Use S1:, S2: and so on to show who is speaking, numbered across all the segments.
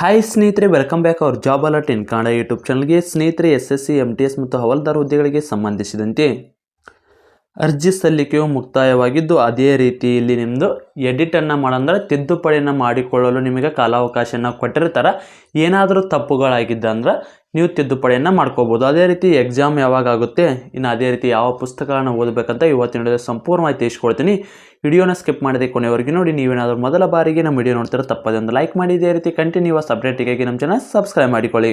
S1: Hi ಸ್ನೇಹಿತರೆ welcome back our job alert in Kannada YouTube ಚಾನಲ್ಗೆ ಸ್ನೇಹಿತರೆ S S C M T S ಮತ್ತು ಹವಲ್ದಾರ್ ಹುದ್ದೆಗಳಿಗೆ ಸಂಬಂಧಿಸಿದಂತೆ ಅರ್ಜಿ ಸಲ್ಲಿಕೆಯು ಮುಕ್ತಾಯವಾಗಿದ್ದು, ಅದೇ ರೀತಿ ಇಲ್ಲಿ ನಿಮ್ಮದು ಎಡಿಟನ್ನು ಮಾಡಂದ್ರೆ ತಿದ್ದುಪಡಿಯನ್ನು ಮಾಡಿಕೊಳ್ಳಲು ನಿಮಗೆ ಕಾಲಾವಕಾಶನ ಕೊಟ್ಟಿರ್ತಾರೆ. ಏನಾದರೂ ತಪ್ಪುಗಳಾಗಿದ್ದಂದ್ರೆ ನೀವು ತಿದ್ದುಪಡಿಯನ್ನು ಮಾಡ್ಕೋಬೋದು. ಅದೇ ರೀತಿ ಎಕ್ಸಾಮ್ ಯಾವಾಗ ಆಗುತ್ತೆ, ಇನ್ನು ಅದೇ ರೀತಿ ಯಾವ ಪುಸ್ತಕಗಳನ್ನು ಓದಬೇಕಂತ ಇವತ್ತಿನ ವಿಡಿಯೋದಲ್ಲಿ ಸಂಪೂರ್ಣವಾಗಿ ಇಸ್ಕೊಳ್ತೀನಿ ವಿಡಿಯೋನ ಸ್ಕಿಪ್ ಮಾಡಿದೆ ಕೊನೆವರೆಗೆ ನೋಡಿ, ನೀವೇನಾದರೂ ಮೊದಲ ಬಾರಿಗೆ ನಮ್ಮ ವಿಡಿಯೋ ನೋಡ್ತಾರೆ ತಪ್ಪದೆ ಒಂದು ಲೈಕ್ ಮಾಡಿ, ಇದೇ ರೀತಿ ಕಂಟಿನ್ಯೂಸ್ ಅಪ್ಡೇಟಿಗಾಗಿ ನಮ್ಮ ಚಾನಲ್ ಸಬ್ಸ್ಕ್ರೈಬ್ ಮಾಡಿಕೊಳ್ಳಿ.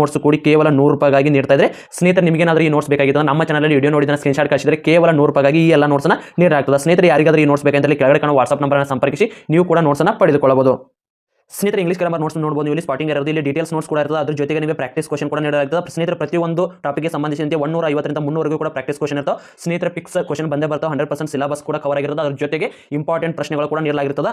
S1: ನೋಟ್ಸ್ ಕೂಡಿ ಕೇವಲ ನೂರು ರೂಪಾಯಿಗಾಗಿ ನೀಡ್ತಾ ಇದ್ರೆ ಸ್ನೇಹಿತರೆ, ನಿಮಗೇನಾದರೂ ಈ ನೋಟ್ಸ್ ಬೇಕಾಗಿತ್ತು ನಮ್ಮ ಚಾನಲ್ ವಿಡಿಯೋ ನೋಡಿದ ಸ್ಕ್ರೀನ್ ಶಾಟ್ ಕಳಿಸಿದ್ರೆ ಕೇವಲ ನೂರು ರೂಪಾಯಿಗಾಗಿ ಈ ಎಲ್ಲ ನೋಟ್ಸ್ನ ನೀಡಲಾಗ್ತದೆ ಸ್ನೇಹಿತರೆ, ಯಾರಿಗಾದ್ರೂ ಈ ನೋಟ್ಸ್ ಬೇಕಂತಲ್ಲಿ ಕೆಳಗಡೆ ಕಾಣೋ ವಾಟ್ಸ್ಆಪ್ ನಂಬರ್ನ ಸಂಪರ್ಕಿಸಿ, ನೀವು ಕೂಡ ನೋಟ್ಸ್ನ ಪಡೆದುಕೊಳ್ಳಬಹುದು. ಸ್ನೇಹಿತರೆ ಇಂಗ್ಲಿಷ್ ಗ್ರಾಮರ್ ನೋಟ್ಸ್ ನೋಡಬಹುದು ಇಲ್ಲಿ ಸ್ಟಾರ್ಟಿಂಗ್ ಇರೋದು ಇಲ್ಲಿ ಡೀಟೇಲ್ಸ್ ನೋಟ್ಸ್ ಕೂಡ ಇರ್ತದೆ. ಅದ್ರ ಜೊತೆಗೆ ನಿಮಗೆ ಪ್ರಾಕ್ಟೀಸ್ ಕ್ವಶನ್ ಕೂಡ ನೀಡಲಾಗ್ತದೆ ಸ್ನೇಹಿತರೆ, ಪ್ರತಿಯೊಂದು ಟಾಪಿಕ್ಗೆ ಸಂಬಂಧಿಸಿದಂತೆ ಒನ್ನೂರ ಐವತ್ತರಿಂದ ಮುನ್ನೂರವರೆಗೂ ಕೂಡ ಪ್ರಾಕ್ಟೀಸ್ ಕ್ವಶನ್ ಇರ್ತಾವೆ. ಸ್ನೇಹಿತರೆ ಪಿಕ್ಸ್ ಕ್ವಶನ್ ಬಂದೇ ಬರ್ತಾವೆ. ಹಂಡ್ರೆಡ್ ಪರ್ಸೆಂಟ್ ಸಿಲಬಸ್ ಕೂಡ ಕವರ್ ಆಗಿರುತ್ತೆ. ಅದ್ರ ಜೊತೆಗೆ ಇಂಪಾರ್ಟೆಂಟ್ ಪ್ರಶ್ನೆಗಳು ಕೂಡ ನೀಡಲಾಗಿರ್ತದೆ.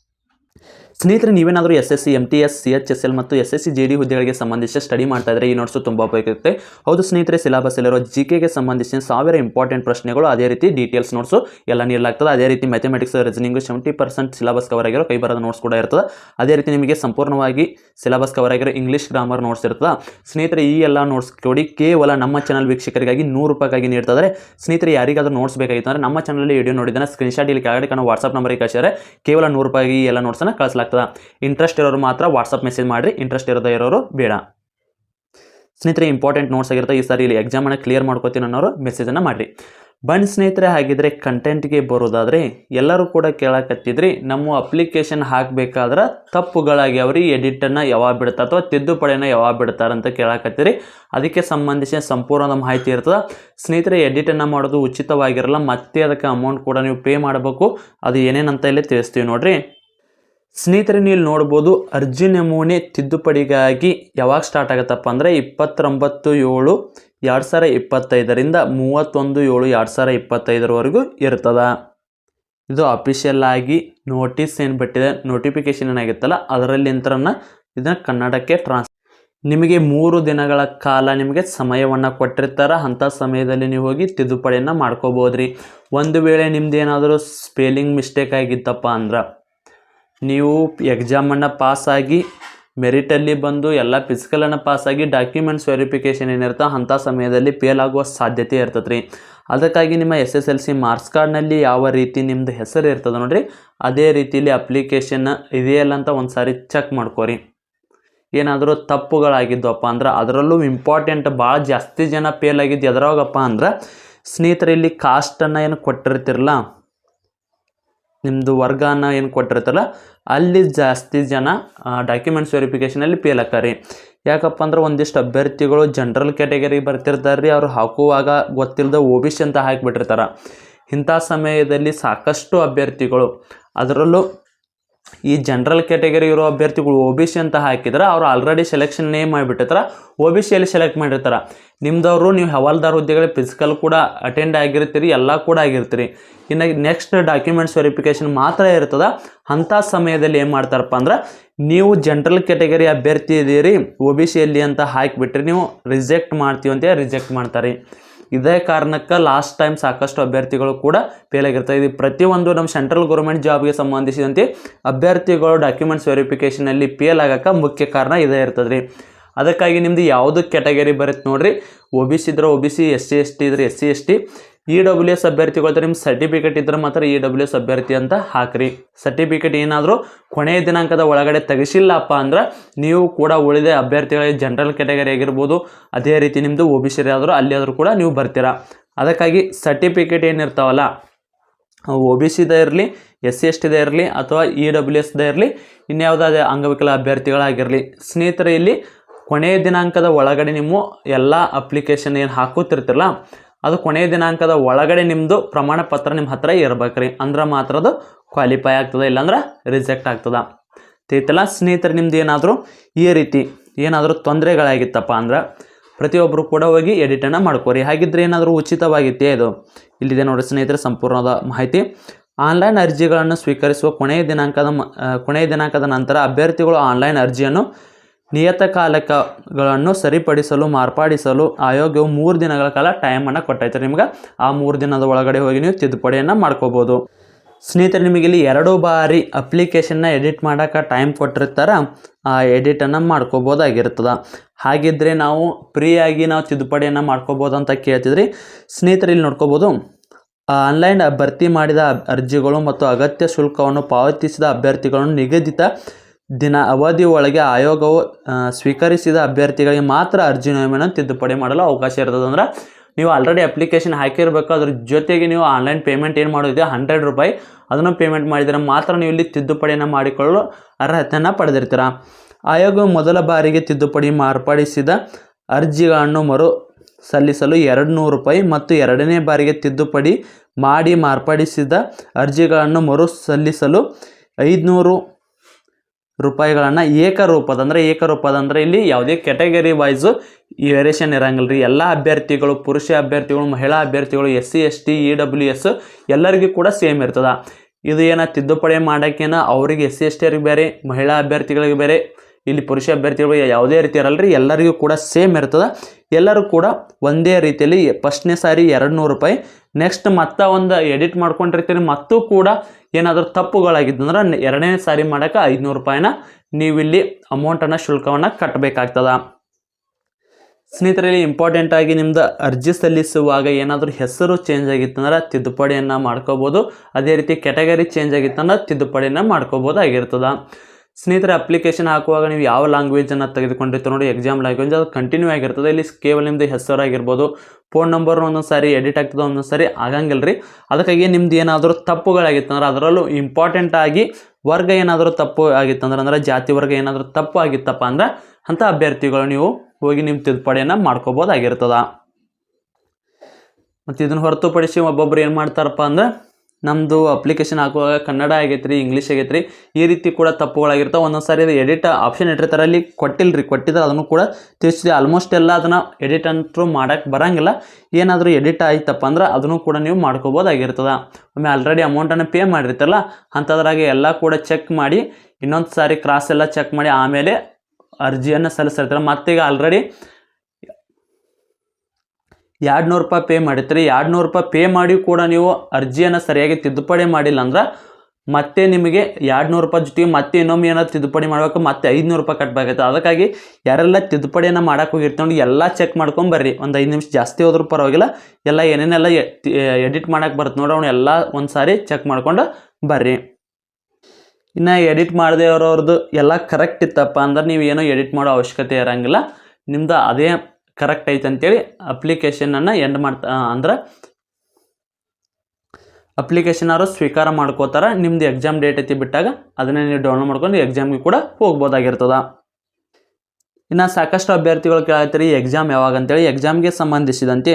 S1: ಸ್ನೇಹಿತರೆ, ನೀವೇನಾದರೂ S S C M T S C H S L ಮತ್ತು S S C G D ಹುದ್ದೆಗಳಿಗೆ ಸಂಬಂಧಿಸಿ ಸ್ಟಡಿ ಮಾಡ್ತಾ ಇದ್ದರೆ ಈ ನೋಟ್ಸು ತುಂಬ ಉಪಯುಕ್ತ ಹೌದು ಸ್ನೇಹಿತರೆ ಸಿಲಬಸ್ ಇಲ್ಲಿರೋ ಜಿ ಕೆಗೆ ಸಂಬಂಧಿಸಿದ ಸಾವಿರ ಇಂಪಾರ್ಟೆಂಟ್ ಪ್ರಶ್ನೆಗಳು, ಅದೇ ರೀತಿ ಡೀಟೇಲ್ಸ್ ನೋಟ್ಸು ಎಲ್ಲ ನೀಡಲಾಗ್ತದೆ. ಅದೇ ರೀತಿ mathematics reasoning seventy percent syllabus cover ಆಗಿರೋ ಕೈ ಬರೋದ ನೋಟ್ಸ್ ಕೂಡ ಇರ್ತದೆ. ಅದೇ ರೀತಿ ನಿಮಗೆ ಸಂಪೂರ್ಣವಾಗಿ ಸಿಲೆಬಸ್ ಕವರ್ ಆಗಿರೋ ಇಂಗ್ಲೀಷ್ ಗ್ರಾಮರ್ ನೋಟ್ಸ್ ಇರ್ತದೆ. ಸ್ನೇಹಿತರೆ, ಈ ಎಲ್ಲ ನೋಟ್ಸ್ ಕೊಡಿ ಕೇವಲ ನಮ್ಮ ಚಾನಲ್ ವೀಕ್ಷಕರಿಗಾಗಿ ನೂರು ರೂಪಾಯಿಗಾಗಿ ನೀಡ್ತಾರೆ ಸ್ನೇಹಿತರೆ, ಯಾರಿಗಾದರೂ ನೋಟ್ಸ್ ಬೇಕಾಗಿತ್ತು ಅಂದರೆ ನಮ್ಮ ಚಾನಲಲ್ಲಿ ವಿಡಿಯೋ ನೋಡಿದ್ದಾನೆ. ಸ್ಕ್ರೀನ್ಶಾಟ್ ಇಲ್ಲಿ ಕೆಳಗಡೆ ಕಾಣೋ ವಾಟ್ಸಪ್ ನಂಬರಿಗೆ ಕಳಿಸಿದರೆ ಕೇವಲ ನೂರು ರೂಪಾಯಿಗೆ ಈ ಎಲ್ಲ ನೋಟ್ಸನ್ನು ಕಳಿಸಲಾಗ್ತದೆ. ಇಂಟ್ರೆಸ್ಟ್ ಇರೋರು ಮಾತ್ರ ವಾಟ್ಸಪ್ ಮೆಸೇಜ್ ಮಾಡಿರಿ ಇಂಟ್ರೆಸ್ಟ್ ಇರೋದ ಇರೋರು ಬೇಡ. ಸ್ನೇಹಿತರೆ ಇಂಪಾರ್ಟೆಂಟ್ ನೋಟ್ಸ್ ಆಗಿರುತ್ತೆ. ಈ ಸಾರಿ ಇಲ್ಲಿ ಎಕ್ಸಾಮನ್ನು ಕ್ಲಿಯರ್ ಮಾಡ್ಕೋತೀನಿ ಅನ್ನೋರು ಮೆಸೇಜನ್ನು ಮಾಡಿರಿ. ಬನ್ನಿ ಸ್ನೇಹಿತರೆ, ಹಾಗಿದ್ರೆ ಕಂಟೆಂಟ್ಗೆ ಬರೋದಾದರೆ ಎಲ್ಲರೂ ಕೂಡ ಕೇಳಕತ್ತಿದ್ರಿ. ನಮ್ಮ ಅಪ್ಲಿಕೇಶನ್ ಹಾಕಬೇಕಾದ್ರೆ ತಪ್ಪುಗಳಾಗಿ ಅವ್ರಿ ಎಡಿಟನ್ನು ಯಾವಾಗ ಬಿಡ್ತಾರೆ ಅಥವಾ ತಿದ್ದುಪಡಿನ ಯಾವಾಗ ಬಿಡ್ತಾರೆ ಅಂತ ಕೇಳಕತ್ತೀರಿ. ಅದಕ್ಕೆ ಸಂಬಂಧಿಸಿದ ಸಂಪೂರ್ಣ ಮಾಹಿತಿ ಇರ್ತದೆ. ಸ್ನೇಹಿತರೆ ಎಡಿಟನ್ನು ಮಾಡೋದು ಉಚಿತವಾಗಿರಲ್ಲ. ಮತ್ತೆ ಅದಕ್ಕೆ ಅಮೌಂಟ್ ಕೂಡ ನೀವು ಪೇ ಮಾಡಬೇಕು. ಅದು ಏನೇನಂತ ಇಲ್ಲಿ ತಿಳಿಸ್ತೀವಿ ನೋಡ್ರಿ. ಸ್ನೇಹಿತರೆ ನೀವು ನೋಡ್ಬೋದು ಅರ್ಜಿ ನಮೂನೆ ತಿದ್ದುಪಡಿಗಾಗಿ ಯಾವಾಗ ಸ್ಟಾರ್ಟ್ ಆಗುತ್ತಪ್ಪ ಅಂದರೆ ಇಪ್ಪತ್ತೊಂಬತ್ತು ಏಳು ಎರಡು ಸಾವಿರ ಇಪ್ಪತ್ತೈದರಿಂದ ಮೂವತ್ತೊಂದು ಏಳು ಎರಡು ಸಾವಿರ ಇಪ್ಪತ್ತೈದರವರೆಗೂ ಇರ್ತದ. ಇದು ಅಫಿಷಿಯಲ್ ಆಗಿ ನೋಟಿಸ್ ಏನು ಬಿಟ್ಟಿದೆ? ನೋಟಿಫಿಕೇಶನ್ ಏನಾಗಿತ್ತಲ್ಲ ಅದರಲ್ಲಿಂತ್ರನ ಇದನ್ನ ಕನ್ನಡಕ್ಕೆ ಟ್ರಾನ್ಸ್ ನಿಮಗೆ ಮೂರು ದಿನಗಳ ಕಾಲ ನಿಮಗೆ ಸಮಯವನ್ನು ಕೊಟ್ಟಿರ್ತಾರೆ, ಅಂಥ ಸಮಯದಲ್ಲಿ ನೀವು ಹೋಗಿ ತಿದ್ದುಪಡಿಯನ್ನು ಮಾಡ್ಕೋಬೋದ್ರಿ. ಒಂದು ವೇಳೆ ನಿಮ್ದು ಏನಾದರೂ ಸ್ಪೆಲ್ಲಿಂಗ್ ಮಿಸ್ಟೇಕ್ ಆಗಿತ್ತಪ್ಪ ಅಂದ್ರೆ ನೀವು ಎಕ್ಸಾಮನ್ನು ಪಾಸಾಗಿ ಮೆರಿಟಲ್ಲಿ ಬಂದು ಎಲ್ಲ ಫಿಸಿಕಲನ್ನು ಪಾಸಾಗಿ ಡಾಕ್ಯುಮೆಂಟ್ಸ್ ವೆರಿಫಿಕೇಷನ್ ಏನಿರುತ್ತೆ ಅಂಥ ಸಮಯದಲ್ಲಿ ಫೇಲ್ ಆಗುವ ಸಾಧ್ಯತೆ ಇರ್ತದೆ ರೀ ಅದಕ್ಕಾಗಿ ನಿಮ್ಮ S S L C marks ಕಾರ್ಡ್ನಲ್ಲಿ ಯಾವ ರೀತಿ ನಿಮ್ಮದು ಹೆಸರು ಇರ್ತದೆ ನೋಡಿರಿ, ಅದೇ ರೀತಿಯಲ್ಲಿ ಅಪ್ಲಿಕೇಶನ್ ಇದೆಯಲ್ಲ ಅಂತ ಒಂದು ಸಾರಿ ಚೆಕ್ ಮಾಡ್ಕೋರಿ. ಏನಾದರೂ ತಪ್ಪುಗಳಾಗಿದ್ವಪ್ಪ ಅಂದ್ರೆ ಅದರಲ್ಲೂ ಇಂಪಾರ್ಟೆಂಟ್ ಭಾಳ ಜಾಸ್ತಿ ಜನ ಫೇಲ್ ಆಗಿದ್ದು ಎದ್ರಾಗಪ್ಪ ಅಂದ್ರೆ ಸ್ನೇಹಿತರೆ, ಇಲ್ಲಿ ಕಾಸ್ಟನ್ನು ಏನು ಕೊಟ್ಟಿರ್ತಿರಲ್ಲ ನಿಮ್ಮದು ವರ್ಗನ ಏನು ಕೊಟ್ಟಿರ್ತಲ್ಲ ಅಲ್ಲಿ ಜಾಸ್ತಿ ಜನ ಡಾಕ್ಯುಮೆಂಟ್ಸ್ ವೆರಿಫಿಕೇಷನಲ್ಲಿ ಫೇಲ್ ಆಕಾರಿ ಯಾಕಪ್ಪ ಅಂದ್ರೆ ಒಂದಿಷ್ಟು ಅಭ್ಯರ್ಥಿಗಳು ಜನರಲ್ ಕ್ಯಾಟಗರಿ ಬರ್ತಿರ್ತಾರೆ ರೀ ಅವ್ರು ಹಾಕುವಾಗ ಗೊತ್ತಿಲ್ಲದ ಓ ಬಿ ಸಿ ಅಂತ ಹಾಕಿಬಿಟ್ಟಿರ್ತಾರೆ. ಇಂಥ ಸಮಯದಲ್ಲಿ ಸಾಕಷ್ಟು ಅಭ್ಯರ್ಥಿಗಳು, ಅದರಲ್ಲೂ ಈ ಜನರಲ್ ಕ್ಯಾಟಗರಿ ಇರೋ ಅಭ್ಯರ್ಥಿಗಳು ಒ ಬಿ ಸಿ ಅಂತ ಹಾಕಿದ್ರೆ ಅವ್ರು ಆಲ್ರೆಡಿ ಸೆಲೆಕ್ಷನ್ ನೇಮ್ ಮಾಡಿಬಿಟ್ಟಿರ್ತಾರೆ ಒ ಬಿ ಸಿಯಲ್ಲಿ ಸೆಲೆಕ್ಟ್ ಮಾಡಿರ್ತಾರೆ. ನಿಮ್ದವರು, ನೀವು ಹವಾಲ್ದಾರ್ ಹುದ್ದೆಗಳಿಗೆ ಫಿಸಿಕಲ್ ಕೂಡ ಅಟೆಂಡ್ ಆಗಿರ್ತೀರಿ, ಎಲ್ಲ ಕೂಡ ಆಗಿರ್ತೀರಿ. ಇನ್ನು ನೆಕ್ಸ್ಟ್ ಡಾಕ್ಯುಮೆಂಟ್ಸ್ ವೆರಿಫಿಕೇಶನ್ ಮಾತ್ರ ಇರ್ತದ. ಅಂಥ ಸಮಯದಲ್ಲಿ ಏನು ಮಾಡ್ತಾರಪ್ಪ ಅಂದ್ರೆ, ನೀವು ಜನರಲ್ ಕ್ಯಾಟಗರಿ ಅಭ್ಯರ್ಥಿ ಇದ್ದೀರಿ ಒ ಬಿ ಸಿಯಲ್ಲಿ ಅಂತ ಹಾಕಿಬಿಟ್ರಿ, ನೀವು ರಿಜೆಕ್ಟ್ ಮಾಡ್ತೀವಿ ಅಂತ ರಿಜೆಕ್ಟ್ ಮಾಡ್ತಾರೆ. ಇದೇ ಕಾರಣಕ್ಕೆ ಲಾಸ್ಟ್ ಟೈಮ್ ಸಾಕಷ್ಟು ಅಭ್ಯರ್ಥಿಗಳು ಕೂಡ ಫೇಲ್ ಆಗಿರ್ತಾರೆ. ಇದು ಪ್ರತಿಯೊಂದು ನಮ್ಮ ಸೆಂಟ್ರಲ್ ಗೌರ್ಮೆಂಟ್ ಜಾಬ್ಗೆ ಸಂಬಂಧಿಸಿದಂತೆ ಅಭ್ಯರ್ಥಿಗಳು ಡಾಕ್ಯುಮೆಂಟ್ಸ್ ವೆರಿಫಿಕೇಷನಲ್ಲಿ ಫೇಲ್ ಆಗಕ್ಕೆ ಮುಖ್ಯ ಕಾರಣ ಇದೇ ಇರ್ತದೆ ರೀ ಅದಕ್ಕಾಗಿ ನಿಮ್ಮದು ಯಾವುದು ಕ್ಯಾಟಗರಿ ಬರುತ್ತೆ ನೋಡ್ರಿ. ಒ ಬಿ ಸಿ ಇದ್ರೆ O B C S C S T ಇದ್ರೆ S C S T E W S ಅಭ್ಯರ್ಥಿಗಳು ನಿಮ್ಮ ಸರ್ಟಿಫಿಕೇಟ್ ಇದ್ರೆ ಮಾತ್ರ ಇ ಡಬ್ಲ್ಯೂ ಎಸ್ ಅಭ್ಯರ್ಥಿ ಅಂತ ಹಾಕ್ರಿ. ಸರ್ಟಿಫಿಕೇಟ್ ಏನಾದರೂ ಕೊನೆಯ ದಿನಾಂಕದ ಒಳಗಡೆ ತೆಗೆಸಿಲ್ಲಪ್ಪ ಅಂದ್ರೆ ನೀವು ಕೂಡ ಉಳಿದ ಅಭ್ಯರ್ಥಿಗಳಿಗೆ ಜನರಲ್ ಕ್ಯಾಟಗರಿ ಆಗಿರ್ಬೋದು, ಅದೇ ರೀತಿ ನಿಮ್ಮದು ಒ ಬಿ ಸಿ ಆದರೂ ಅಲ್ಲಿ ಕೂಡ ನೀವು ಬರ್ತೀರಾ. ಅದಕ್ಕಾಗಿ ಸರ್ಟಿಫಿಕೇಟ್ ಏನಿರ್ತಾವಲ್ಲ ಒ ಬಿ ಸಿದ ಇರಲಿ ಎಸ್ ಸಿ ಎಸ್ ಇರಲಿ ಅಥವಾ ಇ ಡಬ್ಲ್ಯೂ ಎಸ್ದ ಇರಲಿ, ಇನ್ಯಾವುದಾದ ಅಂಗವಿಕಲ ಅಭ್ಯರ್ಥಿಗಳಾಗಿರಲಿ, ಸ್ನೇಹಿತರೆ ಇಲ್ಲಿ ಕೊನೆಯ ದಿನಾಂಕದ ಒಳಗಡೆ ನಿಮ್ಮ ಎಲ್ಲ ಅಪ್ಲಿಕೇಶನ್ ಏನು ಹಾಕುತ್ತಿರ್ತಿರಲ್ಲ ಅದು ಕೊನೆಯ ದಿನಾಂಕದ ಒಳಗಡೆ ನಿಮ್ಮದು ಪ್ರಮಾಣ ಪತ್ರ ನಿಮ್ಮ ಹತ್ರ ಇರ್ಬೇಕ್ರಿ. ಅಂದ್ರೆ ಮಾತ್ರ ಅದು ಕ್ವಾಲಿಫೈ ಆಗ್ತದೆ, ಇಲ್ಲಾಂದ್ರೆ ರಿಜೆಕ್ಟ್ ಆಗ್ತದೆ. ತಿಳಿತಲ್ಲ? ಸ್ನೇಹಿತರೆ, ನಿಮ್ದು ಏನಾದರೂ ಈ ರೀತಿ ಏನಾದರೂ ತೊಂದರೆಗಳಾಗಿತ್ತಪ್ಪ ಅಂದ್ರೆ ಪ್ರತಿಯೊಬ್ಬರು ಕೂಡ ಹೋಗಿ ಎಡಿಟನ್ನು ಮಾಡ್ಕೋರಿ. ಹಾಗಿದ್ರೆ ಏನಾದರೂ ಉಚಿತವಾಗಿತ್ತೆ ಇದು? ಇಲ್ಲಿದೆ ನೋಡಿ ಸ್ನೇಹಿತರೆ, ಸಂಪೂರ್ಣವಾದ ಮಾಹಿತಿ. ಆನ್ಲೈನ್ ಅರ್ಜಿಗಳನ್ನು ಸ್ವೀಕರಿಸುವ ಕೊನೆಯ ದಿನಾಂಕದ ಕೊನೆಯ ದಿನಾಂಕದ ನಂತರ ಅಭ್ಯರ್ಥಿಗಳು ಆನ್ಲೈನ್ ಅರ್ಜಿಯನ್ನು ನಿಯತಕಾಲಕಗಳನ್ನು ಸರಿಪಡಿಸಲು, ಮಾರ್ಪಡಿಸಲು ಆಯೋಗವು ಮೂರು ದಿನಗಳ ಕಾಲ ಟೈಮನ್ನು ಕೊಟ್ಟೈತೆ. ನಿಮ್ಗೆ ಆ ಮೂರು ದಿನದ ಒಳಗಡೆ ಹೋಗಿ ನೀವು ತಿದ್ದುಪಡಿಯನ್ನು ಮಾಡ್ಕೋಬೋದು. ಸ್ನೇಹಿತರೆ, ನಿಮಗೆ ಇಲ್ಲಿ ಎರಡು ಬಾರಿ ಅಪ್ಲಿಕೇಶನ್ನ ಎಡಿಟ್ ಮಾಡೋಕೆ ಟೈಮ್ ಕೊಟ್ಟಿರ್ತಾರೆ, ಆ ಎಡಿಟನ್ನು ಮಾಡ್ಕೋಬೋದಾಗಿರ್ತದೆ. ಹಾಗಿದ್ದರೆ ನಾವು ಫ್ರೀಯಾಗಿ ನಾವು ತಿದ್ದುಪಡಿಯನ್ನು ಮಾಡ್ಕೋಬೋದು ಅಂತ ಕೇಳ್ತಿದ್ರಿ. ಸ್ನೇಹಿತರೆ, ಇಲ್ಲಿ ನೋಡ್ಕೋಬೋದು. ಆನ್ಲೈನ್ ಭರ್ತಿ ಮಾಡಿದ ಅರ್ಜಿಗಳು ಮತ್ತು ಅಗತ್ಯ ಶುಲ್ಕವನ್ನು ಪಾವತಿಸಿದ ಅಭ್ಯರ್ಥಿಗಳನ್ನು ನಿಗದಿತ ದಿನ ಅವಧಿ ಒಳಗೆ ಆಯೋಗವು ಸ್ವೀಕರಿಸಿದ ಅಭ್ಯರ್ಥಿಗಳಿಗೆ ಮಾತ್ರ ಅರ್ಜಿ ನಿಯಮನ ತಿದ್ದುಪಡಿ ಮಾಡಲು ಅವಕಾಶ ಇರ್ತದೆ. ಅಂದ್ರೆ ನೀವು ಆಲ್ರೆಡಿ ಅಪ್ಲಿಕೇಶನ್ ಹಾಕಿರಬೇಕು, ಅದ್ರ ಜೊತೆಗೆ ನೀವು ಆನ್ಲೈನ್ ಪೇಮೆಂಟ್ ಏನು ಮಾಡೋದಿದೆ ಹಂಡ್ರೆಡ್ ರೂಪಾಯಿ ಅದನ್ನು ಪೇಮೆಂಟ್ ಮಾಡಿದರೆ ಮಾತ್ರ ನೀವು ಇಲ್ಲಿ ತಿದ್ದುಪಡಿಯನ್ನು ಮಾಡಿಕೊಳ್ಳಲು ಅರ್ಹತೆಯನ್ನು ಪಡೆದಿರ್ತೀರ? ಆಯೋಗ ಮೊದಲ ಬಾರಿಗೆ ತಿದ್ದುಪಡಿ ಮಾರ್ಪಡಿಸಿದ ಅರ್ಜಿಗಳನ್ನು ಮರು ಸಲ್ಲಿಸಲು ಎರಡು ನೂರು ರೂಪಾಯಿ ಮತ್ತು ಎರಡನೇ ಬಾರಿಗೆ ತಿದ್ದುಪಡಿ ಮಾಡಿ ಮಾರ್ಪಡಿಸಿದ ಅರ್ಜಿಗಳನ್ನು ಮರು ಸಲ್ಲಿಸಲು ಐದುನೂರು ರೂಪಾಯಿಗಳನ್ನು ಏಕರೂಪದ ಅಂದರೆ ಏಕರೂಪದ ಅಂದರೆ ಇಲ್ಲಿ ಯಾವುದೇ ಕೆಟಗರಿ ವೈಸು ಈ ವೇರಿಯೇಷನ್ ಇರಂಗಿಲ್ಲ ರೀ. ಎಲ್ಲ ಅಭ್ಯರ್ಥಿಗಳು, ಪುರುಷ ಅಭ್ಯರ್ಥಿಗಳು, ಮಹಿಳಾ ಅಭ್ಯರ್ಥಿಗಳು S C S T E W S ಎಲ್ಲರಿಗೂ ಕೂಡ ಸೇಮ್ ಇರ್ತದೆ. ಇದು ಏನ ತಿದ್ದುಪಡಿ ಮಾಡೋಕ್ಕೇನ ಅವರಿಗೆ ಎಸ್ ಸಿ ಎಸ್ ಟಿಯರಿಗೆ ಬೇರೆ, ಮಹಿಳಾ ಅಭ್ಯರ್ಥಿಗಳಿಗೆ ಬೇರೆ. ಇಲ್ಲಿ ಪುರುಷ ಅಭ್ಯರ್ಥಿಗಳು ಯಾವುದೇ ರೀತಿ ಇರಲ್ಲ ರೀ ಎಲ್ಲರಿಗೂ ಕೂಡ ಸೇಮ್ ಇರ್ತದೆ. ಎಲ್ಲರೂ ಕೂಡ ಒಂದೇ ರೀತಿಯಲ್ಲಿ ಫಸ್ಟ್ನೇ ಸಾರಿ ಎರಡು ನೂರು ರೂಪಾಯಿ. ನೆಕ್ಸ್ಟ್ ಮತ್ತೆ ಒಂದು ಎಡಿಟ್ ಮಾಡ್ಕೊಂಡಿರ್ತೀನಿ. ಮತ್ತು ಕೂಡ ಏನಾದರೂ ತಪ್ಪುಗಳಾಗಿದ್ದಂದ್ರೆ ಎರಡನೇ ಸಾರಿ ಮಾಡೋಕೆ ಐದುನೂರು ರೂಪಾಯಿನ ನೀವಿಲ್ಲಿ ಅಮೌಂಟನ್ನು ಶುಲ್ಕವನ್ನು ಕಟ್ಟಬೇಕಾಗ್ತದ ಸ್ನೇಹಿತರಲ್ಲಿ ಇಂಪಾರ್ಟೆಂಟ್ ಆಗಿ ನಿಮ್ದು ಅರ್ಜಿ ಸಲ್ಲಿಸುವಾಗ ಏನಾದರೂ ಹೆಸರು ಚೇಂಜ್ ಆಗಿತ್ತಂದ್ರೆ ತಿದ್ದುಪಡಿಯನ್ನು ಮಾಡ್ಕೋಬೋದು. ಅದೇ ರೀತಿ ಕೆಟಗರಿ ಚೇಂಜ್ ಆಗಿತ್ತಂದ್ರೆ ತಿದ್ದುಪಡಿಯನ್ನು ಮಾಡ್ಕೋಬೋದಾಗಿರ್ತದ. ಸ್ನೇಹಿತರೆ ಅಪ್ಲಿಕೇಶನ್ ಹಾಕುವಾಗ ನೀವು ಯಾವ ಲ್ಯಾಂಗ್ವೇಜನ್ನು ತೆಗೆದುಕೊಂಡಿರ್ತೀರ ನೋಡಿ ಎಕ್ಸಾಮ್ ಲ್ಯಾಂಗ್ವೇಜ್ ಅದು ಕಂಟಿನ್ಯೂ ಆಗಿರ್ತದೆ. ಇಲ್ಲಿ ಕೇವಲ ನಿಮ್ಮದು ಹೆಸರಾಗಿರ್ಬೋದು ಫೋನ್ ನಂಬರ್ ಒಂದೊಂದು ಸಾರಿ ಎಡಿಟ್ ಆಗ್ತದೆ, ಒಂದೊಂದು ಸಾರಿ ಆಗಂಗಿಲ್ಲ ರೀ. ಅದಕ್ಕಾಗಿ ನಿಮ್ದು ಏನಾದರೂ ತಪ್ಪುಗಳಾಗಿತ್ತಂದ್ರೆ ಅದರಲ್ಲೂ ಇಂಪಾರ್ಟೆಂಟ್ ಆಗಿ ವರ್ಗ ಏನಾದರೂ ತಪ್ಪು ಆಗಿತ್ತಂದ್ರೆ ಅಂದ್ರೆ ಜಾತಿ ವರ್ಗ ಏನಾದರೂ ತಪ್ಪು ಆಗಿತ್ತಪ್ಪ ಅಂದ್ರೆ, ಅಂಥ ಅಭ್ಯರ್ಥಿಗಳು ನೀವು ಹೋಗಿ ನಿಮ್ಮ ತಿದ್ದುಪಡಿಯನ್ನು ಮಾಡ್ಕೋಬೋದಾಗಿರ್ತದ. ಮತ್ತು ಇದನ್ನು ಹೊರತುಪಡಿಸಿ ಒಬ್ಬೊಬ್ರು ಏನು ಮಾಡ್ತಾರಪ್ಪ ಅಂದ್ರೆ ನಮ್ಮದು ಅಪ್ಲಿಕೇಶನ್ ಹಾಕುವಾಗ ಕನ್ನಡ ಆಗೈತ್ರಿ ಇಂಗ್ಲೀಷ್ ಆಗೈತ್ರಿ, ಈ ರೀತಿ ಕೂಡ ತಪ್ಪುಗಳಾಗಿರ್ತಾವೆ. ಒಂದೊಂದು ಸಾರಿ ಅದು ಎಡಿಟ್ ಆಪ್ಷನ್ ಇಟ್ಟಿರ್ತಾರೆ ಅಲ್ಲಿ ಕೊಟ್ಟಿಲ್ಲ ರೀ ಕೊಟ್ಟಿದ್ರೆ ಅದನ್ನು ಕೂಡ ತಿಳಿಸಿದ್ರಿ ಆಲ್ಮೋಸ್ಟ್ ಎಲ್ಲ ಅದನ್ನು ಎಡಿಟ್ ಅಂತೂ ಮಾಡೋಕ್ಕೆ ಬರೋಂಗಿಲ್ಲ. ಏನಾದರೂ ಎಡಿಟ್ ಆಯ್ತಪ್ಪ ಅಂದ್ರೆ ಅದನ್ನು ಕೂಡ ನೀವು ಮಾಡ್ಕೋಬೋದಾಗಿರ್ತದೆ. ಒಮ್ಮೆ ಆಲ್ರೆಡಿ ಅಮೌಂಟನ್ನು ಪೇ ಮಾಡಿರ್ತಲ್ಲ ಅಂಥದ್ರಾಗೆ ಎಲ್ಲ ಕೂಡ ಚೆಕ್ ಮಾಡಿ, ಇನ್ನೊಂದು ಸಾರಿ ಕ್ರಾಸ್ ಎಲ್ಲ ಚೆಕ್ ಮಾಡಿ, ಆಮೇಲೆ ಅರ್ಜಿಯನ್ನು ಸಲ್ಲಿಸಿರ್ತಾರೆ. ಮತ್ತೀಗ ಆಲ್ರೆಡಿ ಎರಡು ನೂರು ರೂಪಾಯಿ ಪೇ ಮಾಡಿರ್ತೀರಿ. ಎರಡು ನೂರು ರೂಪಾಯಿ ಪೇ ಮಾಡಿ ಕೂಡ ನೀವು ಅರ್ಜಿಯನ್ನು ಸರಿಯಾಗಿ ತಿದ್ದುಪಡಿ ಮಾಡಿಲ್ಲ ಅಂದ್ರೆ ಮತ್ತೆ ನಿಮಗೆ ಎರಡು ನೂರು ರೂಪಾಯಿ ಜೊತೆಗೆ ಮತ್ತೆ ಇನ್ನೊಮ್ಮೆ ಏನಾದ್ರು ತಿದ್ದುಪಡಿ ಮಾಡಬೇಕು, ಮತ್ತೆ ಐದುನೂರು ರೂಪಾಯಿ ಕಟ್ಟಬೇಕಾಗುತ್ತೆ ಅದಕ್ಕಾಗಿ ಯಾರೆಲ್ಲ ತಿದ್ದುಪಡಿಯನ್ನು ಮಾಡೋಕೆ ಹೋಗಿರ್ತೀವಿ ಎಲ್ಲ ಚೆಕ್ ಮಾಡ್ಕೊಂಡು ಬರ್ರಿ. ಒಂದು ಐದು ನಿಮಿಷ ಜಾಸ್ತಿ ಹೋದ್ರೂ ಪರವಾಗಿಲ್ಲ. ಎಲ್ಲ ಏನೇನೆಲ್ಲ ಎಡಿಟ್ ಮಾಡೋಕೆ ಬರುತ್ತೆ ನೋಡಿ ಅವ್ನು ಎಲ್ಲ ಒಂದು ಸಾರಿ ಚೆಕ್ ಮಾಡ್ಕೊಂಡು ಬರ್ರಿ. ಇನ್ನು ಎಡಿಟ್ ಮಾಡದೇ ಅವರವ್ರದ್ದು ಎಲ್ಲ ಕರೆಕ್ಟ್ ಇತ್ತಪ್ಪ ಅಂದ್ರೆ ನೀವು ಏನೋ ಎಡಿಟ್ ಮಾಡೋ ಅವಶ್ಯಕತೆ ಇರೋಂಗಿಲ್ಲ. ನಿಮ್ದು ಅದೇ ಕರೆಕ್ಟ್ ಐತೆ ಅಂತೇಳಿ ಅಪ್ಲಿಕೇಶನನ್ನು ಎಂಡ್ ಮಾಡ್ತಾ ಅಂದ್ರೆ ಅಪ್ಲಿಕೇಶನ್ ಅವರು ಸ್ವೀಕಾರ ಮಾಡ್ಕೋತಾರೆ, ನಿಮ್ದು ಎಕ್ಸಾಮ್ ಡೇಟ್ ಐತಿ ಬಿಟ್ಟಾಗ ಅದನ್ನೇ ನೀವು ಡೌನ್ಲೋಡ್ ಮಾಡ್ಕೊಂಡು ಎಕ್ಸಾಮ್ಗೆ ಕೂಡ ಹೋಗ್ಬೋದಾಗಿರ್ತದ. ಇನ್ನು ಸಾಕಷ್ಟು ಅಭ್ಯರ್ಥಿಗಳು ಕೇಳತ್ತೀರಿ ಎಕ್ಸಾಮ್ ಯಾವಾಗ ಅಂತೇಳಿ ಎಕ್ಸಾಮ್ಗೆ ಸಂಬಂಧಿಸಿದಂತೆ.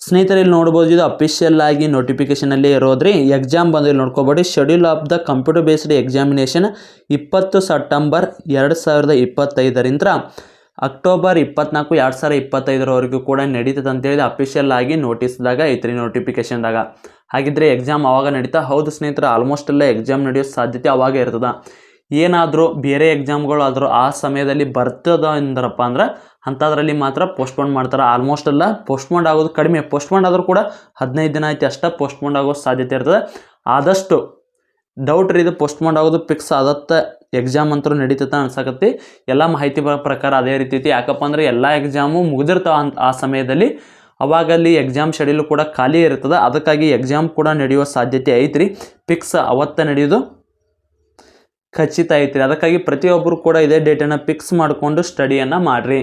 S1: ಸ್ನೇಹಿತರೆ ಇಲ್ಲಿ ನೋಡ್ಬೋದು, ಇದು ಅಫಿಷಿಯಲ್ ಆಗಿ ನೋಟಿಫಿಕೇಶನಲ್ಲಿ ಇರೋದ್ರಿ. ಎಕ್ಸಾಮ್ ಬಂದು ಇಲ್ಲಿ ನೋಡ್ಕೋಬೇಡಿ schedule of the computer based examination ಇಪ್ಪತ್ತು ಸೆಪ್ಟೆಂಬರ್ ಎರಡು ಸಾವಿರದ ಇಪ್ಪತ್ತೈದರಿಂದ. ಅಕ್ಟೋಬರ್ ಇಪ್ಪತ್ನಾಲ್ಕು ಎರಡು ಸಾವಿರ ಇಪ್ಪತ್ತೈದರವರೆಗೂ ಕೂಡ ನಡೀತದೆ ಅಂತೇಳಿ ಅಫಿಷಿಯಲ್ ಆಗಿ ನೋಟಿಸ್ದಾಗ ಐತ್ರಿ ನೋಟಿಫಿಕೇಶನ್ದಾಗ ಹಾಗಿದ್ರೆ ಎಕ್ಸಾಮ್ ಅವಾಗ ನಡೀತಾ, ಹೌದು ಸ್ನೇಹಿತರೆ ಆಲ್ಮೋಸ್ಟ್ ಎಲ್ಲ ಎಕ್ಸಾಮ್ ನಡೆಯೋ ಸಾಧ್ಯತೆ ಅವಾಗ ಇರ್ತದೆ. ಏನಾದರೂ ಬೇರೆ ಎಕ್ಸಾಮ್ಗಳು ಆದರೂ ಆ ಸಮಯದಲ್ಲಿ ಬರ್ತದ ಅಂದ್ರಪ್ಪ ಅಂದ್ರೆ, ಅಂಥದ್ರಲ್ಲಿ ಮಾತ್ರ ಪೋಸ್ಟ್ಪೋನ್ ಮಾಡ್ತಾರೆ. ಆಲ್ಮೋಸ್ಟ್ ಎಲ್ಲ ಪೋಸ್ಟ್ಪೋನ್ ಆಗೋದು ಕಡಿಮೆ. ಪೋಸ್ಟ್ಪೋನ್ ಆದರೂ ಕೂಡ ಹದಿನೈದು ದಿನ ಐತಿ ಅಷ್ಟೇ ಪೋಸ್ಟ್ಪೋನ್ ಆಗೋ ಸಾಧ್ಯತೆ ಇರ್ತದೆ. ಆದಷ್ಟು ಡೌಟ್ ರೀ ಇದು ಪೋಸ್ಟ್ಪೋನ್ ಆಗೋದು ಫಿಕ್ಸ್ ಆದತ್ತ ಎಕ್ಸಾಮ್ ಅಂತೂ ನಡೀತದ ಅನ್ಸಕತ್ತಿ. ಎಲ್ಲ ಮಾಹಿತಿ ಪ್ರಕಾರ ಅದೇ ರೀತಿ ಐತಿ. ಯಾಕಪ್ಪ ಅಂದ್ರೆ ಎಲ್ಲ ಎಕ್ಸಾಮು ಮುಗಿದಿರ್ತಾವ ಅಂತ ಆ ಸಮಯದಲ್ಲಿ. ಅವಾಗ ಅಲ್ಲಿ ಎಕ್ಸಾಮ್ ಶೆಡ್ಯೂಲ್ ಕೂಡ ಖಾಲಿ ಇರ್ತದೆ. ಅದಕ್ಕಾಗಿ ಎಕ್ಸಾಮ್ ಕೂಡ ನಡೆಯುವ ಸಾಧ್ಯತೆ ಐತ್ರಿ. ಫಿಕ್ಸ್ ಅವತ್ತ ನಡೆಯೋದು ಖಚಿತ ಐತ್ರಿ. ಅದಕ್ಕಾಗಿ ಪ್ರತಿಯೊಬ್ಬರು ಕೂಡ ಇದೇ ಡೇಟನ್ನು ಫಿಕ್ಸ್ ಮಾಡಿಕೊಂಡು ಸ್ಟಡಿಯನ್ನು ಮಾಡಿರಿ.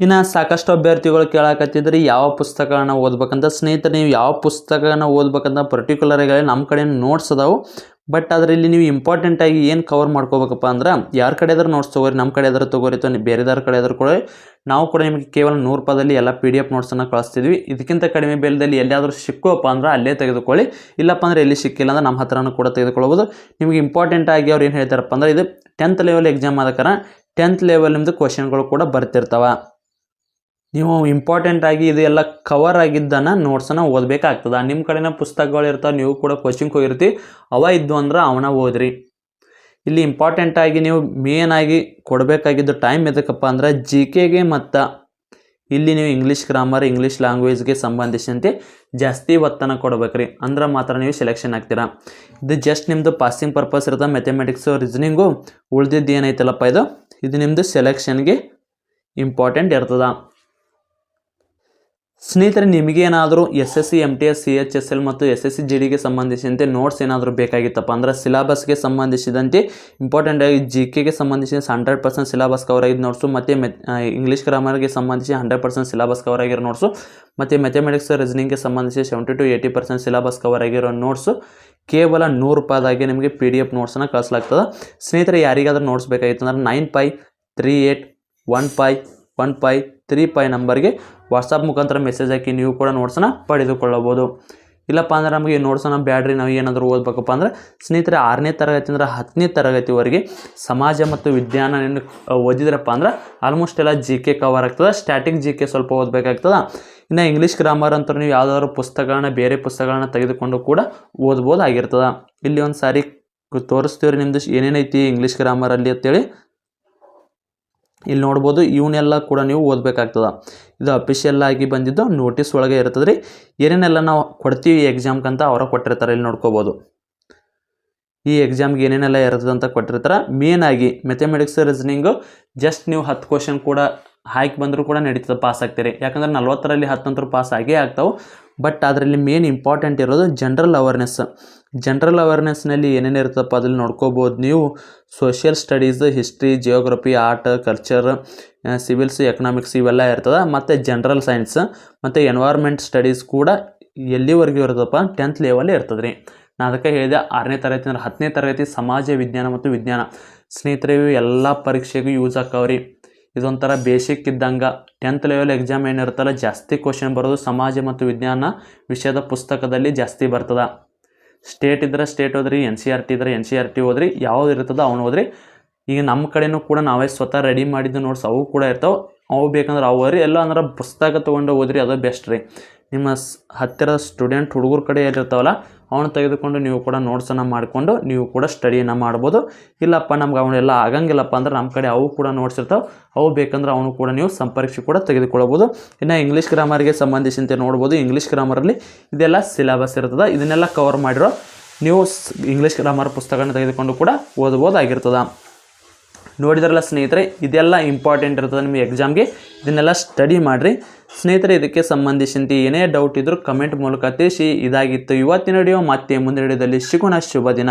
S1: ಇನ್ನು ಸಾಕಷ್ಟು ಅಭ್ಯರ್ಥಿಗಳು ಕೇಳಾಕತ್ತಿದ್ರಿ. ಯಾವ ಪುಸ್ತಕಗಳನ್ನ ಓದ್ಬೇಕಂತ. ಸ್ನೇಹಿತರೆ, ನೀವು ಯಾವ ಪುಸ್ತಕನ ಓದ್ಬೇಕಂತ ಪರ್ಟಿಕ್ಯುಲರ್ ಆಗಿ ನಮ್ಮ ಕಡೆ ನೋಟ್ಸ್ ಅದಾವು. ಬಟ್ ಅದರಲ್ಲಿ ನೀವು ಇಂಪಾರ್ಟೆಂಟ್ ಆಗಿ ಏನು ಕವರ್ ಮಾಡ್ಕೋಬೇಕಪ್ಪ ಅಂದ್ರೆ, ಯಾರ ಕಡೆ ಆದರೂ ನೋಟ್ಸ್ ತೊಗೋರಿ ನಮ್ಮ ಕಡೆ ಆದರೂ ತೊಗೋರಿ ಅಥವಾ ಬೇರೆದಾರ ಕಡೆ ಆದರೂ ಕೂಡ, ನಾವು ಕೂಡ ನಿಮಗೆ ಕೇವಲ ನೂರು ರೂಪಾಯಿದಲ್ಲಿ ಎಲ್ಲ ಪಿ ಡಿ ಎಫ್ ನೋಟ್ಸನ್ನು ಕಳಿಸ್ತಿದ್ವಿ. ಇದಕ್ಕಿಂತ ಕಡಿಮೆ ಬೆಲೆದಲ್ಲಿ ಎಲ್ಲಾದರೂ ಸಿಕ್ಕೋಪ್ಪ ಅಂದ್ರೆ ಅಲ್ಲೇ ತೆಗೆದುಕೊಳ್ಳಿ. ಇಲ್ಲಪ್ಪ ಅಂದ್ರೆ ಎಲ್ಲಿ ಸಿಕ್ಕಿಲ್ಲ ಅಂದ್ರೆ ನಮ್ಮ ಹತ್ರನೂ ಕೂಡ ತೆಗೆದುಕೊಳ್ಬೋದು ನಿಮಗೆ ಇಂಪಾರ್ಟೆಂಟ್ ಆಗಿ ಅವ್ರು ಏನು ಹೇಳ್ತಾರಪ್ಪ ಅಂದ್ರೆ ಇದು ಟೆಂತ್ ಲೆವೆಲ್ ಎಕ್ಸಾಮ್ ಆದ ಕಾರಣ ಟೆಂತ್ ಲೆವೆಲ್ ನಿಮ್ಮದು ಕ್ವಶನ್ಗಳು ಕೂಡ ಬರ್ತಿರ್ತಾವ. ನೀವು ಇಂಪಾರ್ಟೆಂಟ್ ಆಗಿ ಇದು ಎಲ್ಲ ಕವರ್ ಆಗಿದ್ದನ್ನು ನೋಟ್ಸನ್ನು ಓದಬೇಕಾಗ್ತದೆ. ನಿಮ್ಮ ಕಡೆನ ಪುಸ್ತಕಗಳು ಇರ್ತಾವೆ, ನೀವು ಕೂಡ ಕೋಚಿಂಗ್ ಹೋಗಿರ್ತೀವಿ ಅವ ಇದ್ದು ಅಂದ್ರೆ ಅವನ ಓದ್ರಿ. ಇಲ್ಲಿ ಇಂಪಾರ್ಟೆಂಟ್ ಆಗಿ ನೀವು ಮೇನ್ ಆಗಿ ಕೊಡಬೇಕಾಗಿದ್ದು ಟೈಮ್ ಎದಕ್ಕಪ್ಪ ಅಂದ್ರೆ ಜಿ ಕೆಗೆ ಮತ್ತು ಇಲ್ಲಿ ನೀವು ಇಂಗ್ಲೀಷ್ ಗ್ರಾಮರ್ ಇಂಗ್ಲೀಷ್ ಲ್ಯಾಂಗ್ವೇಜ್ಗೆ ಸಂಬಂಧಿಸಿದಂತೆ ಜಾಸ್ತಿ ಒತ್ತನ್ನು ಕೊಡ್ಬೇಕ್ರಿ. ಅಂದ್ರೆ ಮಾತ್ರ ನೀವು ಸೆಲೆಕ್ಷನ್ ಆಗ್ತೀರಾ. ಇದು ಜಸ್ಟ್ ನಿಮ್ಮದು ಪಾಸಿಂಗ್ ಪರ್ಪಸ್ ಇರುತ್ತೆ ಮೆಥಮೆಟಿಕ್ಸು ರೀಸನಿಂಗು ಉಳ್ದಿದ್ದು ಏನೈತಲ್ಲಪ್ಪ ಇದು? ಇದು ನಿಮ್ಮದು ಸೆಲೆಕ್ಷನ್ಗೆ ಇಂಪಾರ್ಟೆಂಟ್ ಇರ್ತದ. ಸ್ನೇಹಿತರೆ, ನಿಮಗೇನಾದರೂ S S C M T S C H S L ಮತ್ತು ಎಸ್ ಎಸ್ ಸಿ ಜಿ ಡಿಗೆ ಸಂಬಂಧಿಸಿದಂತೆ ನೋಟ್ಸ್ ಏನಾದರೂ ಬೇಕಾಗಿತ್ತಪ್ಪ? ಅಂದ್ರೆ ಸಿಲಾಬಸ್ಗೆ ಸಂಬಂಧಿಸಿದಂತೆ ಇಂಪಾರ್ಟೆಂಟ್ ಆಗಿ ಜಿ ಕೆಗೆ ಸಂಬಂಧಿಸಿದ ಹಂಡ್ರೆಡ್ ಪರ್ಸೆಂಟ್ ಸಿಲಬಸ್ ಕವರ್ ಆಗಿದ್ದು ನೋಟ್ಸು ಮತ್ತು ಮೆ ಇಂಗ್ಲೀಷ್ ಗ್ರಾಮರ್ಗೆ ಸಂಬಂಧಿಸಿ ಹಂಡ್ರೆಡ್ ಪರ್ಸೆಂಟ್ ಸಿಲಬಸ್ ಕವರ್ ಆಗಿರೋ ನೋಟ್ಸು ಮತ್ತು ಮೆಥಮೆಟಿಕ್ಸ್ ರೀಸನಿಂಗ್ಗೆ ಸಂಬಂಧಿಸಿ seventy to eighty percent syllabus cover ಆಗಿರೋ ನೋಟ್ಸು ಕೇವಲ ನೂರು ರೂಪಾಯಿದಾಗೆ ನಿಮಗೆ ಪಿ ಡಿ ಎಫ್ ನೋಟ್ಸನ್ನ ಕಳಿಸ್ಲಾಗ್ತದೆ. ಸ್ನೇಹಿತರೆ, ಯಾರಿಗಾದ್ರೂ ನೋಟ್ಸ್ ಬೇಕಾಗಿತ್ತು ಅಂದ್ರೆ nine five three eight one five one five three five ನಂಬರ್ಗೆ ವಾಟ್ಸಪ್ ಮುಖಾಂತರ ಮೆಸೇಜ್ ಹಾಕಿ ನೀವು ಕೂಡ ನೋಟ್ಸನ್ನು ಪಡೆದುಕೊಳ್ಳಬಹುದು. ಇಲ್ಲಪ್ಪ ಅಂದ್ರೆ ನಮಗೆ ನೋಟ್ಸನ್ನು ಬ್ಯಾಡ್ರಿ, ನಾವು ಏನಾದರೂ ಓದಬೇಕಪ್ಪ ಅಂದ್ರೆ ಸ್ನೇಹಿತರೆ ಆರನೇ ತರಗತಿ ಅಂದರೆ ಹತ್ತನೇ ತರಗತಿವರೆಗೆ ಸಮಾಜ ಮತ್ತು ವಿಜ್ಞಾನ ಓದಿದ್ರಪ್ಪ ಅಂದ್ರೆ ಆಲ್ಮೋಸ್ಟ್ ಎಲ್ಲ ಜಿ ಕೆ ಕವರ್ ಆಗ್ತದೆ ಸ್ಟ್ಯಾಟಿಕ್ ಜಿ ಕೆ ಸ್ವಲ್ಪ ಓದಬೇಕಾಗ್ತದೆ. ಇನ್ನು ಇಂಗ್ಲೀಷ್ ಗ್ರಾಮರ್ ಅಂತ ನೀವು ಯಾವುದಾದ್ರು ಪುಸ್ತಕಗಳನ್ನ, ಬೇರೆ ಪುಸ್ತಕಗಳನ್ನ ತೆಗೆದುಕೊಂಡು ಕೂಡ ಓದ್ಬೋದಾಗಿರ್ತದೆ. ಇಲ್ಲಿ ಒಂದು ಸಾರಿ ತೋರಿಸ್ತೀವ್ರಿ ನಿಮ್ದು ಏನೇನೈತಿ ಇಂಗ್ಲೀಷ್ ಗ್ರಾಮರಲ್ಲಿ ಅಂತೇಳಿ. ಇಲ್ಲಿ ನೋಡ್ಬೋದು ಇವನ್ನೆಲ್ಲ ಕೂಡ ನೀವು ಓದಬೇಕಾಗ್ತದೆ. ಇದು ಅಫಿಷಿಯಲ್ ಆಗಿ ಬಂದಿದ್ದು ನೋಟಿಸ್ ಒಳಗೆ ಇರ್ತದೆ ರೀ ಏನೇನೆಲ್ಲ ನಾವು ಕೊಡ್ತೀವಿ ಎಕ್ಸಾಮ್ಗಂತ ಅವರ ಕೊಟ್ಟಿರ್ತಾರೆ, ಇಲ್ಲಿ ನೋಡ್ಕೋಬೋದು. ಈ ಎಕ್ಸಾಮ್ಗೆ ಏನೇನೆಲ್ಲ ಇರ್ತದೆ ಅಂತ ಕೊಟ್ಟಿರ್ತಾರೆ. ಮೇನ್ ಆಗಿ ಮೆಥಮೆಟಿಕ್ಸ್ ರೀಸನಿಂಗು ಜಸ್ಟ್ ನೀವು ಹತ್ತು ಕ್ವಶನ್ ಕೂಡ ಹಾಕಿ ಬಂದರೂ ಕೂಡ ನಡೀತದೆ ಪಾಸ್ ಆಗ್ತೀರಿ. ಯಾಕಂದ್ರೆ ನಲ್ವತ್ತರಲ್ಲಿ ಹತ್ತಂತರೂ ಪಾಸ್ ಆಗೇ ಆಗ್ತಾವೆ. ಬಟ್ ಅದರಲ್ಲಿ ಮೇನ್ ಇಂಪಾರ್ಟೆಂಟ್ ಇರೋದು ಜನರಲ್ ಅವೇರ್ನೆಸ್ ಜನರಲ್ ಅವೇರ್ನೆಸ್ನಲ್ಲಿ ಏನೇನು ಇರ್ತಪ್ಪ ಅದ್ರಲ್ಲಿ ನೋಡ್ಕೋಬೋದು ನೀವು. Social studies history geography art culture civils economics ಇವೆಲ್ಲ ಇರ್ತದೆ. ಮತ್ತು ಜನ್ರಲ್ ಸೈನ್ಸ್ ಮತ್ತು ಎನ್ವೈರ್ಮೆಂಟ್ ಸ್ಟಡೀಸ್ ಕೂಡ ಎಲ್ಲಿವರೆಗೂ ಇರ್ತದಪ್ಪ ಟೆಂತ್ ಲೆವೆಲ್ ಇರ್ತದೆ ರೀ ನಾನು ಅದಕ್ಕೆ ಹೇಳಿದೆ ಆರನೇ ತರಗತಿ ಅಂದ್ರೆ ಹತ್ತನೇ ತರಗತಿ ಸಮಾಜ ವಿಜ್ಞಾನ ಮತ್ತು ವಿಜ್ಞಾನ. ಸ್ನೇಹಿತರಿಗೂ ಎಲ್ಲ ಪರೀಕ್ಷೆಗೂ ಯೂಸ್ ಆಕಾವ್ರಿ ಇದೊಂಥರ ಬೇಸಿಕ್ ಇದ್ದಂಗೆ. ಟೆಂತ್ ಲೆವೆಲ್ ಎಕ್ಸಾಮ್ ಏನಿರುತ್ತಲ್ಲ, ಜಾಸ್ತಿ ಕ್ವಶನ್ ಬರೋದು ಸಮಾಜ ಮತ್ತು ವಿಜ್ಞಾನ ವಿಷಯದ ಪುಸ್ತಕದಲ್ಲಿ ಜಾಸ್ತಿ ಬರ್ತದೆ. ಸ್ಟೇಟ್ ಇದ್ರೆ ಸ್ಟೇಟ್ ಓದ್ರಿ ಎನ್ ಸಿ ಆರ್ ಟಿ ಇದ್ರೆ ಎನ್ ಸಿ ಆರ್ ಟಿ ಓದ್ರಿ, ಯಾವ್ದು ಇರ್ತದೆ ಅವ್ನು ಓದ್ರಿ. ಈಗ ನಮ್ಮ ಕಡೆನೂ ಕೂಡ ನಾವೇ ಸ್ವತಃ ರೆಡಿ ಮಾಡಿದ್ದು ನೋಟ್ಸ್ ಅವು ಕೂಡ ಇರ್ತಾವೆ. ಅವು ಬೇಕಂದ್ರೆ ಅವು ರೀ ಎಲ್ಲ ಅಂದ್ರೆ ಪುಸ್ತಕ ತೊಗೊಂಡು ಓದ್ರಿ, ಅದು ಬೆಸ್ಟ್ ರೀ. ನಿಮ್ಮ ಸ್ ಹತ್ತಿರ ಸ್ಟೂಡೆಂಟ್ ಹುಡುಗರ ಕಡೆ ಏನಿರ್ತಾವಲ್ಲ ಅವನು ತೆಗೆದುಕೊಂಡು ನೀವು ಕೂಡ ನೋಟ್ಸನ್ನು ಮಾಡಿಕೊಂಡು ನೀವು ಕೂಡ ಸ್ಟಡಿಯನ್ನು ಮಾಡ್ಬೋದು. ಇಲ್ಲಪ್ಪ, ನಮ್ಗೆ ಅವನೆಲ್ಲ ಆಗಂಗಿಲ್ಲಪ್ಪ ಅಂದ್ರೆ ನಮ್ಮ ಕಡೆ ಅವು ಕೂಡ ನೋಟ್ಸ್ ಇರ್ತಾವೆ. ಅವು ಬೇಕಂದ್ರೆ ಅವನು ಕೂಡ ನೀವು ಸಂಪರ್ಕಿಸಿ ಕೂಡ ತೆಗೆದುಕೊಳ್ಬೋದು ಇನ್ನು ಇಂಗ್ಲೀಷ್ ಗ್ರಾಮರ್ಗೆ ಸಂಬಂಧಿಸಿದಂತೆ ನೋಡ್ಬೋದು. ಇಂಗ್ಲೀಷ್ ಗ್ರಾಮರಲ್ಲಿ ಇದೆಲ್ಲ ಸಿಲೆಬಸ್ ಇರ್ತದೆ. ಇದನ್ನೆಲ್ಲ ಕವರ್ ಮಾಡಿರೋ ನೀವು ಇಂಗ್ಲೀಷ್ ಗ್ರಾಮರ್ ಪುಸ್ತಕನ ತೆಗೆದುಕೊಂಡು ಕೂಡ ಓದ್ಬೋದಾಗಿರ್ತದೆ. ನೋಡಿದ್ರಲ್ಲ ಸ್ನೇಹಿತರೆ, ಇದೆಲ್ಲ ಇಂಪಾರ್ಟೆಂಟ್ ಇರ್ತದೆ ನಿಮಗೆ ಎಕ್ಸಾಮ್ಗೆ ಇದನ್ನೆಲ್ಲ ಸ್ಟಡಿ ಮಾಡಿರಿ. ಸ್ನೇಹಿತರೆ, ಇದಕ್ಕೆ ಸಂಬಂಧಿಸಿದಂತೆ ಏನೇ ಡೌಟ್ ಇದ್ದರೂ ಕಮೆಂಟ್ ಮೂಲಕ ತಿಳಿಸಿ. ಇದಾಗಿತ್ತು ಇವತ್ತಿನ ವಿಡಿಯೋ ಮತ್ತೆ ಮುಂದಿನ ವಿಡಿಯೋದಲ್ಲಿ ಸಿಗೋಣ. ಶುಭ ದಿನ.